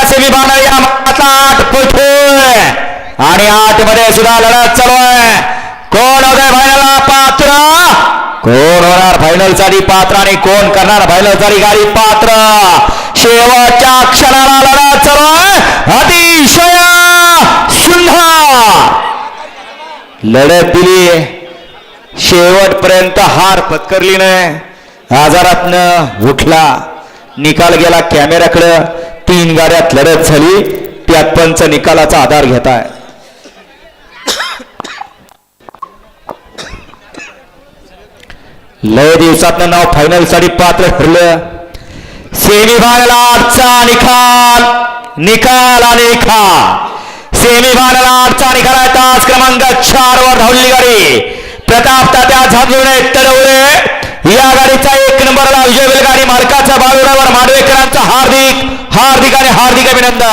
या semi final या आठ पोहोचतोय आणि आठमध्ये सुद्धा लढत चालू आहे. कोण होते फायनलला पात्र. कोण होणार फायनलसाठी? पात्र आणि कोण करणार फायनलसाठी गाडी? पात्र. शेवटच्या क्षणाला लढत चालू आहे. अतिशय सुंदर. लढत दिली. शेवटपर्यंत हार पत्करली नाही. आजारातनं उठला. निकाल गेला कॅमेऱ्याकडं तीन गाड्यात लढत झाली. त्यात पंच निकालाचा आधार घेत आहे. लय दिवसात नाव फायनलसाठी पात्र ठरलं. सेमी फायनल आजचा निकाल. निकाल आणि निकाल सेमी फायनल आजचा निकाल आहे. तास क्रमांक चार वर धावली गाडी. प्रताप तात्या झांजुळे तडवले या गाडीचा एक नंबरला विजय गाडी मालकाच्या बाळूरावर माडवेकरांचा हार्दिक हार्दिक आणि हार्दिक अभिनंदन